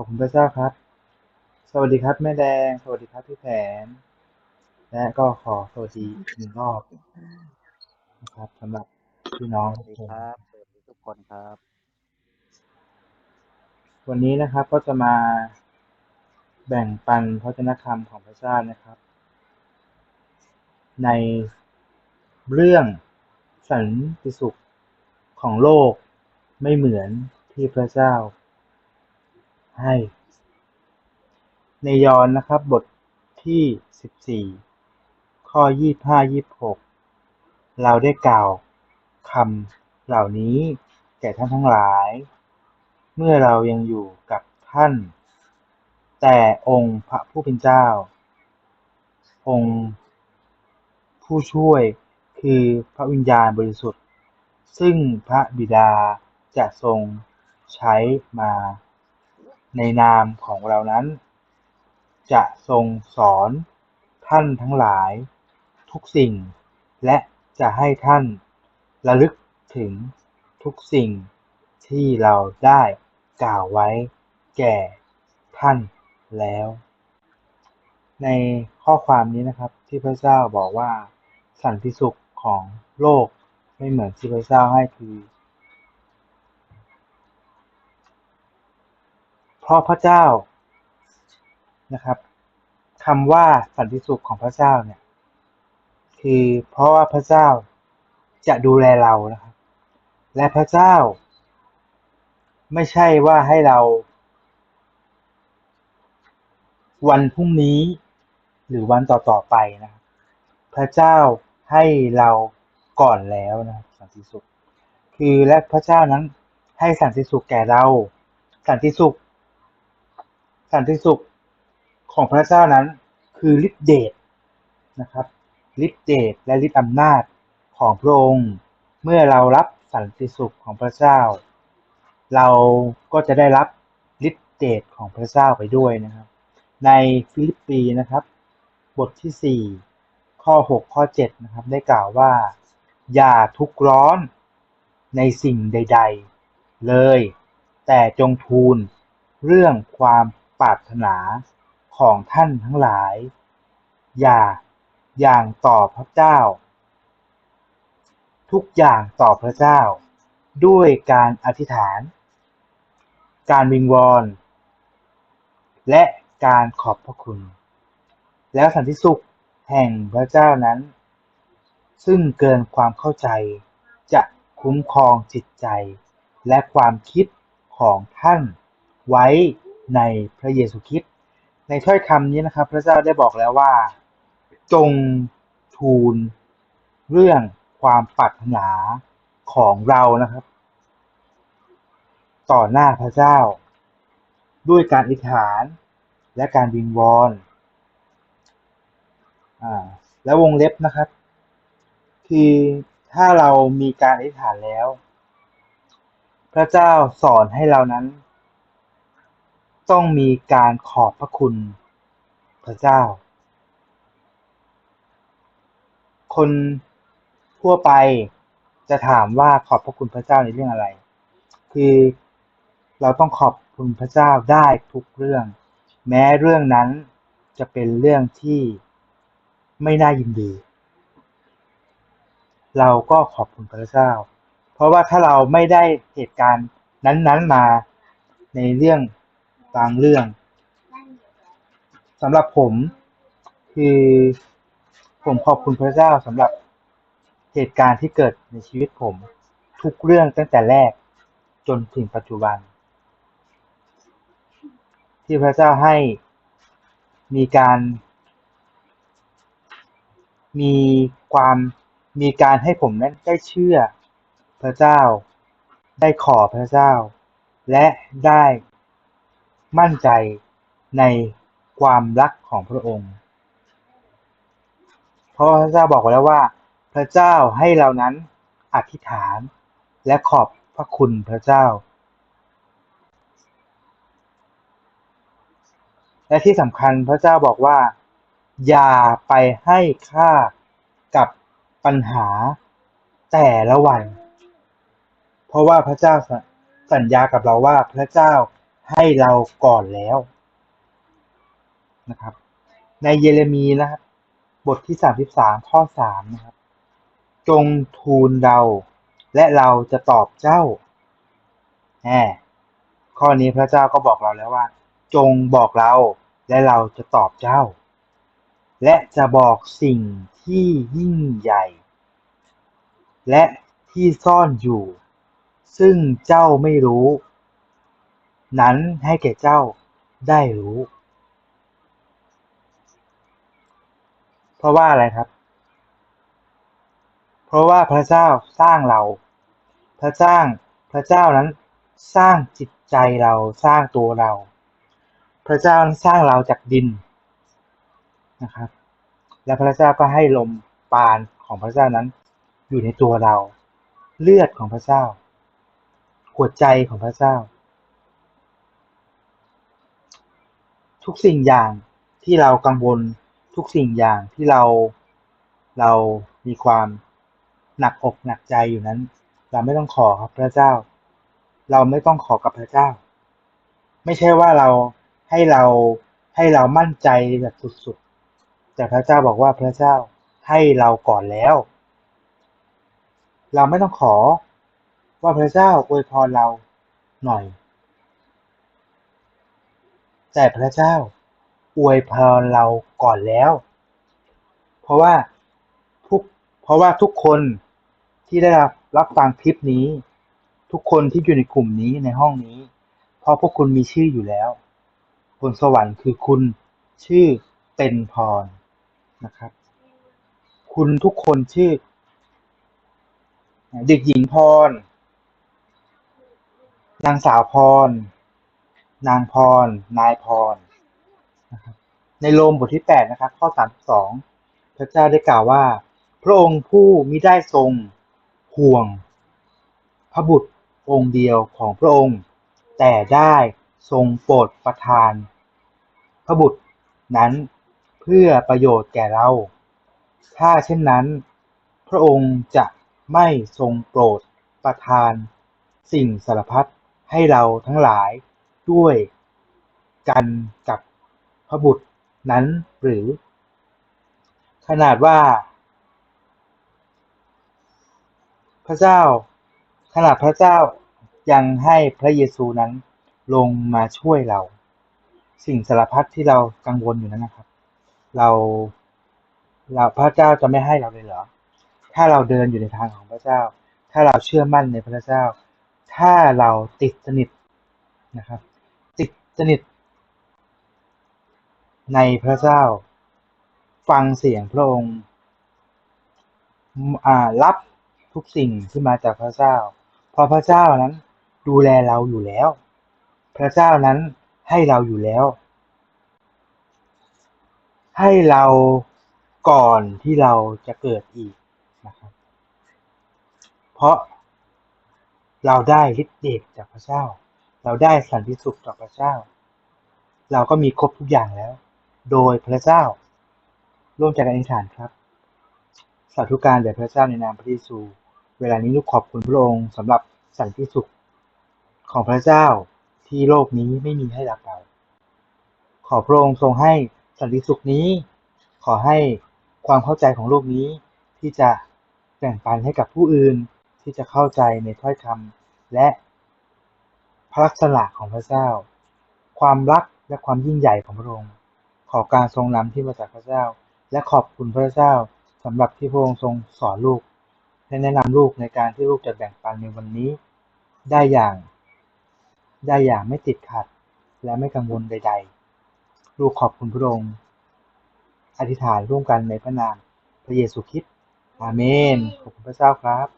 อบคุณพระเจ้าครับ สวัสดีครับแม่แดง สวัสดีครับพี่แผน และก็ขอสวัสดีอีกหนึ่งรอบนะครับสำหรับพี่น้องสวัสทุกดีคนครับสวัสดีทุกคนครับ วันนี้นะครับก็จะมาแบ่งปันพระวจนคำของพระเจ้านะครับ ในเรื่องสันติสุขของโลกไม่เหมือนที่พระเจ้า ให้ ในยอห์นนะครับบทที่สิบสี่ข้อยี่ห้ายี่หกเราได้กล่าวคำเหล่านี้แก่ท่านทั้งหลาย เมื่อเรายังอยู่กับท่าน แต่องค์พระผู้เป็นเจ้า องค์ผู้ช่วยคือพระวิญญาณบริสุทธิ์ ซึ่งพระบิดาจะทรงใช้มา ในนามของเรานั้น จะทรงสอนท่านทั้งหลายทุกสิ่ง และจะให้ท่านระลึกถึงทุกสิ่งที่เราได้กล่าวไว้แก่ท่านแล้ว ในข้อความนี้นะครับที่พระเจ้าบอกว่าสันติสุขของโลกไม่เหมือนที่พระเจ้าให้คือ เพราะพระเจ้านะครับคำว่าสันติสุขของพระเจ้าเนี่ยคือเพราะว่าพระเจ้าจะดูแลเรานะครับ และพระเจ้า ไม่ใช่ว่าให้เรา วันพรุ่งนี้ หรือวันต่อๆไปนะครับพระเจ้าให้เราก่อนแล้วนะครับสันติสุข คือและพระเจ้านั้นให้สันติสุขแก่เรา สันติสุข สันติสุขของพระเจ้านั้น คือฤทธิเดชนะครับฤทธิเดชและฤทธิอำนาจของพระองค์ เมื่อเรารับสันติสุขของพระเจ้า เราก็จะได้รับฤทธิเดชของพระเจ้าไปด้วยนะครับ ในฟิลิปปีนะครับ บทที่ 4 ข้อ 6 ข้อ 7 นะครับ ได้กล่าวว่า อย่าทุกร้อนในสิ่งใด ๆ เลย แต่จงทูลเรื่องความ ปรารถนาของท่านทั้งหลาย อย่าอย่างต่อพระเจ้า ทุกอย่างต่อพระเจ้า ด้วยการอธิษฐาน การวิงวอน และการขอบพระคุณ แล้วสันติสุขแห่งพระเจ้านั้น ซึ่งเกินความเข้าใจจะคุ้มครองจิตใจและความคิดของท่านไว้ ในพระเยซูคริสต์ในถ้อยคำนี้นะครับ พระเจ้าได้บอกแล้วว่า จงทูลเรื่องความปรารถนาของเรานะครับ ต่อหน้าพระเจ้า ด้วยการอธิษฐานและการวิงวอนอ่าแล้ววงเล็บนะครับ คือถ้าเรามีการอธิษฐานแล้ว พระเจ้าสอนให้เรานั้น ต้องมีการขอบพระคุณพระเจ้า คนทั่วไปจะถามว่าขอบพระคุณพระเจ้าในเรื่องอะไร คือเราต้องขอบคุณพระเจ้าได้ทุกเรื่อง แม้เรื่องนั้นจะเป็นเรื่องที่ไม่น่ายินดี เราก็ขอบคุณพระเจ้า เพราะว่าถ้าเราไม่ได้เหตุการณ์นั้นๆมาในเรื่อง บางเรื่องสำหรับผมคือผมขอบคุณพระเจ้าสำหรับเหตุการณ์ที่เกิดในชีวิตผม ทุกเรื่องตั้งแต่แรกจนถึงปัจจุบัน ที่พระเจ้าให้มีการ มีความมีการให้ผมนั้นได้เชื่อพระเจ้า ได้ขอพระเจ้า และได้ มั่นใจในความรักของพระองค์ เพราะพระเจ้าบอกไว้แล้วว่า พระเจ้าให้เรานั้นอธิษฐานและขอบพระคุณพระเจ้า และที่สำคัญพระเจ้าบอกว่า อย่าไปให้ค่ากับปัญหาแต่ละวัน เพราะว่าพระเจ้าสัญญากับเราว่าพระเจ้า ให้เราก่อนแล้วนะครับ ในเยเรมีนะครับ บทที่สามสิบสามข้อสามนะครับ จงทูลเรา และเราจะตอบเจ้าแหมข้อนี้พระเจ้าก็บอกเราแล้วว่า จงบอกเราและเราจะตอบเจ้า และจะบอกสิ่งที่ยิ่งใหญ่ และที่ซ่อนอยู่ ซึ่งเจ้าไม่รู้ นั้นให้แก่เจ้าได้รู้ เพราะว่าอะไรครับ เพราะว่าพระเจ้าสร้างเรา พระเจ้าพระเจ้านั้นสร้างจิตใจเราสร้างตัวเรา พระเจ้าสร้างเราจากดินนะครับ และพระเจ้าก็ให้ลมปาณของพระเจ้านั้น อยู่ในตัวเรา เลือดของพระเจ้า หัวใจของพระเจ้า ทุกสิ่งอย่างที่เรากังวลทุกสิ่งอย่างที่เราเรามีความหนักอกหนักใจอยู่นั้น เราไม่ต้องขอครับพระเจ้า เราไม่ต้องขอกับพระเจ้า ไม่ใช่ว่าเราให้เราให้เรามั่นใจแบบสุดๆ แต่พระเจ้าบอกว่าพระเจ้าให้เราก่อนแล้ว เราไม่ต้องขอว่าพระเจ้าอวยพรเราหน่อย แต่พระเจ้าอวยพรเราก่อนแล้ว เพราะว่าทุกเพราะว่าทุกคนที่ได้รับรับฟังคลิปนี้ ทุกคนที่อยู่ในกลุ่มนี้ในห้องนี้ เพราะพวกคุณมีชื่ออยู่แล้ว บนสวรรค์คือคุณชื่อเป็นพรนะครับ คุณทุกคนชื่อ เด็กหญิงพรนางสาวพร นางพร นายพรนะครับในโรมบทที่แปดนะครับข้อสามสองพระเจ้าได้กล่าวว่า พระองค์ผู้มิได้ทรงห่วง พระบุตรองค์เดียวของพระองค์ แต่ได้ทรงโปรดประทาน พระบุตรนั้นเพื่อประโยชน์แก่เรา ถ้าเช่นนั้น พระองค์จะไม่ทรงโปรดประทาน สิ่งสารพัดให้เราทั้งหลาย ด้วยกันกับพระบุตรนั้นหรือ ขนาดว่า พระเจ้า ขนาดพระเจ้ายังให้พระเยซูนั้นลงมาช่วยเรา สิ่งสารพัดที่เรากังวลอยู่นั้นนะครับ เราเราพระเจ้าจะไม่ให้เราเลยเหรอ ถ้าเราเดินอยู่ในทางของพระเจ้า ถ้าเราเชื่อมั่นในพระเจ้า ถ้าเราติดสนิทนะครับ สนิท ในพระเจ้า ฟังเสียงพระองค์รับทุกสิ่งที่มาจากพระเจ้า เพราะพระเจ้านั้นดูแลเราอยู่แล้ว พระเจ้านั้นให้เราอยู่แล้ว ให้เราก่อนที่เราจะเกิดอีกนะครับ เพราะเราได้ฤทธิ์เดชจากพระเจ้า เราได้สันติสุขจากพระเจ้า เราก็มีครบทุกอย่างแล้ว โดยพระเจ้า ร่วมใจกันอธิษฐานครับ สาธุการแด่พระเจ้าในนามพระเยซู เวลานี้ลูกขอบคุณพระองค์สำหรับสันติสุขของพระเจ้าที่โลกนี้ไม่มีให้รับเรา ขอพระองค์ทรงให้สันติสุขนี้ ขอให้ความเข้าใจของโลกนี้ที่จะแบ่งปันให้กับผู้อื่นที่จะเข้าใจในถ้อยคำและ พระลักษณะของพระเจ้า ความรักและความยิ่งใหญ่ของพระองค์ ขอการทรงนำที่มาจากพระเจ้า และขอบคุณพระเจ้าสำหรับที่พระองค์ทรงสอนลูก และแนะนำลูกในการที่ลูกจะแบ่งปันในวันนี้ ได้อย่าง ได้อย่างไม่ติดขัด และไม่กังวลใด ๆ ลูกขอบคุณพระองค์ อธิษฐานร่วมกันในพระนามพระเยซูคริสต์อาเมน ขอบคุณพระเจ้าครับ